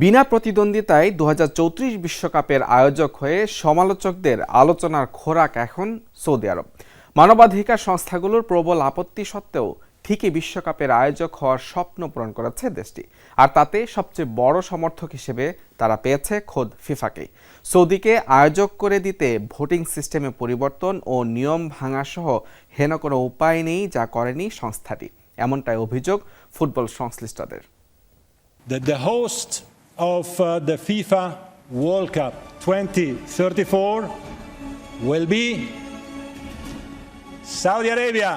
বিনা প্রতিদ্বন্দ্বিতায় দু বিশ্বকাপের আয়োজক হয়ে সমালোচকদের আলোচনার খোরাক এখন সৌদি আরব। মানবাধিকার সংস্থাগুলোর প্রবল আপত্তি সত্ত্বেও ঠিকই বিশ্বকাপের আয়োজক হওয়ার স্বপ্ন পূরণ করেছে দেশটি, আর তাতে সবচেয়ে বড় সমর্থক হিসেবে তারা পেয়েছে খোদ ফিফাকে। সৌদিকে আয়োজক করে দিতে ভোটিং সিস্টেমে পরিবর্তন ও নিয়ম ভাঙাসহ হেন কোনো উপায় নেই যা করেনি সংস্থাটি, এমনটাই অভিযোগ ফুটবল সংশ্লিষ্টদের। That the host of uh, the FIFA World Cup 2034 will be Saudi Arabia.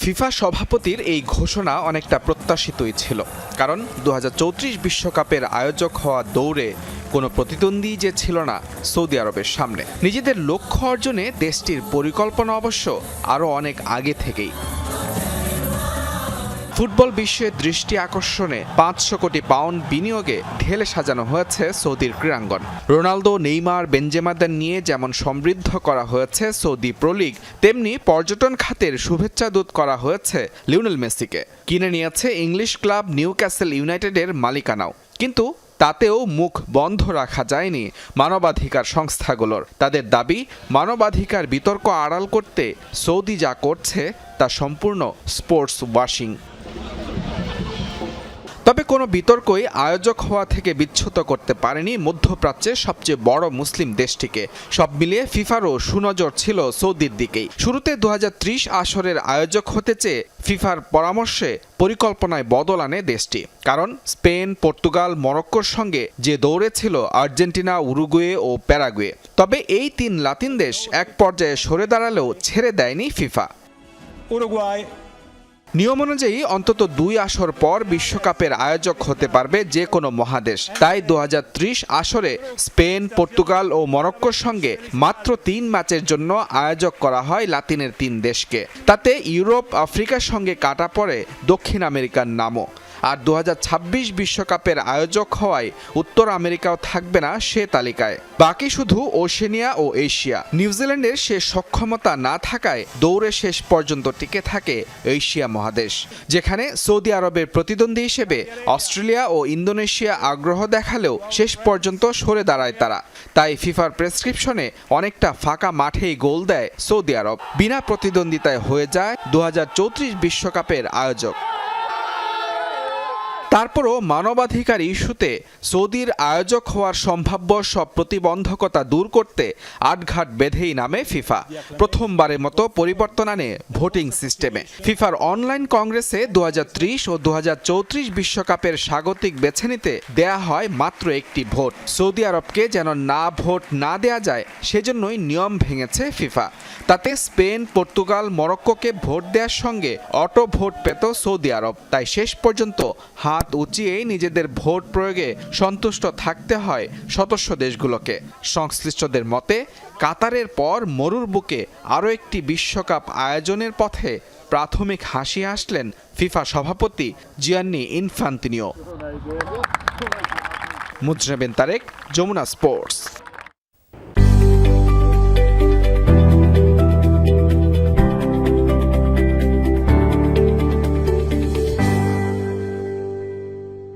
FIFA সভাপতির এই ঘোষণা অনেকটা প্রত্যাশিতই ছিল। কারণ দু বিশ্বকাপের আয়োজক হওয়া দৌড়ে কোনো প্রতিদ্বন্দ্বী যে ছিল না সৌদি আরবের সামনে। নিজেদের লক্ষ্য অর্জনে দেশটির পরিকল্পনা অবশ্য আরও অনেক আগে থেকেই। ফুটবল বিশ্বের দৃষ্টি আকর্ষণে পাঁচশো কোটি পাউন্ড বিনিয়োগে ঢেলে সাজানো হয়েছে সৌদির ক্রীড়াঙ্গন। রোনালদো, নেইমার বেঞ্জেমাদের নিয়ে যেমন সমৃদ্ধ করা হয়েছে সৌদি প্রো লিগ, তেমনি পর্যটন খাতের শুভেচ্ছা দূত করা হয়েছে লিওনেল মেসিকে। কিনে নিয়েছে ইংলিশ ক্লাব নিউ ক্যাসেল ইউনাইটেডের মালিকানাও। কিন্তু তাতেও মুখ বন্ধ রাখা যায়নি মানবাধিকার সংস্থাগুলোর। তাদের দাবি, মানবাধিকার বিতর্ক আড়াল করতে সৌদি যা করছে তা সম্পূর্ণ স্পোর্টস ওয়াশিং। তবে কোনো বিতর্কই আয়োজক হওয়া থেকে বিচ্ছুত করতে পারেনি মধ্যপ্রাচ্যের সবচেয়ে বড় মুসলিম দেশটিকে। সব মিলিয়ে ফিফারও সুনজর ছিল সৌদির দিকেই। শুরুতে দু হাজার ত্রিশ আসরের আয়োজক হতে চেয়ে ফিফার পরামর্শে পরিকল্পনায় বদল আনে দেশটি। কারণ স্পেন, পর্তুগাল, মরক্কোর সঙ্গে যে দৌড়ে ছিল আর্জেন্টিনা, উরুগুয়ে ও প্যারাগুয়ে। তবে এই তিন লাতিন দেশ এক পর্যায়ে সরে দাঁড়ালেও ছেড়ে দেয়নি ফিফা। নিয়ম অনুযায়ী অন্তত দুই আসর পর বিশ্বকাপের আয়োজক হতে পারবে যে কোনো মহাদেশ। তাই দু হাজার ত্রিশ আসরে স্পেন, পর্তুগাল ও মরক্কোর সঙ্গে মাত্র তিন ম্যাচের জন্য আয়োজক করা হয় লাতিনের তিন দেশকে। তাতে ইউরোপ, আফ্রিকার সঙ্গে কাটা পড়ে দক্ষিণ আমেরিকার নামও। আর দু বিশ্বকাপের আয়োজক হওয়ায় উত্তর আমেরিকাও থাকবে না সে তালিকায়। বাকি শুধু ওশেনিয়া ও এশিয়া। নিউজিল্যান্ডের সে সক্ষমতা না থাকায় দৌড়ে শেষ পর্যন্ত টিকে থাকে এশিয়া মহাদেশ, যেখানে সৌদি আরবের প্রতিদ্বন্দ্বী হিসেবে অস্ট্রেলিয়া ও ইন্দোনেশিয়া আগ্রহ দেখালেও শেষ পর্যন্ত সরে দাঁড়ায় তারা। তাই ফিফার প্রেসক্রিপশনে অনেকটা ফাঁকা মাঠেই গোল দেয় সৌদি আরব। বিনা প্রতিদ্বন্দ্বিতায় হয়ে যায় দু বিশ্বকাপের আয়োজক। তারপরও মানবাধিকার ইস্যুতে সৌদির আয়োজক হওয়ার সম্ভাব্য সব প্রতিবন্ধকতা দূর করতে আটঘাট বেঁধেই নামে ফিফা। প্রথমবারের মতো পরিবর্তন আনে ভোটিং সিস্টেমে। ফিফার অনলাইন কংগ্রেসে দু হাজার ত্রিশ ও দু বিশ্বকাপের স্বাগতিক বেছে নিতে দেয়া হয় মাত্র একটি ভোট। সৌদি আরবকে যেন না ভোট না দেয়া যায়, সেজন্যই নিয়ম ভেঙেছে ফিফা। তাতে স্পেন, পর্তুগাল, মরক্কোকে ভোট দেওয়ার সঙ্গে অটো ভোট পেত সৌদি আরব। তাই শেষ পর্যন্ত হাত উঁচিয়েই নিজেদের ভোট প্রয়োগে সন্তুষ্ট থাকতে হয় সদস্য দেশগুলোকে। সংশ্লিষ্টদের মতে, কাতারের পর মরুর বুকে আরও একটি বিশ্বকাপ আয়োজনের পথে প্রাথমিক হাসি আসলেন ফিফা সভাপতি জিয়ান্নি ইনফান্তিনিও মুজরেবেন তারেক, যমুনা স্পোর্টস।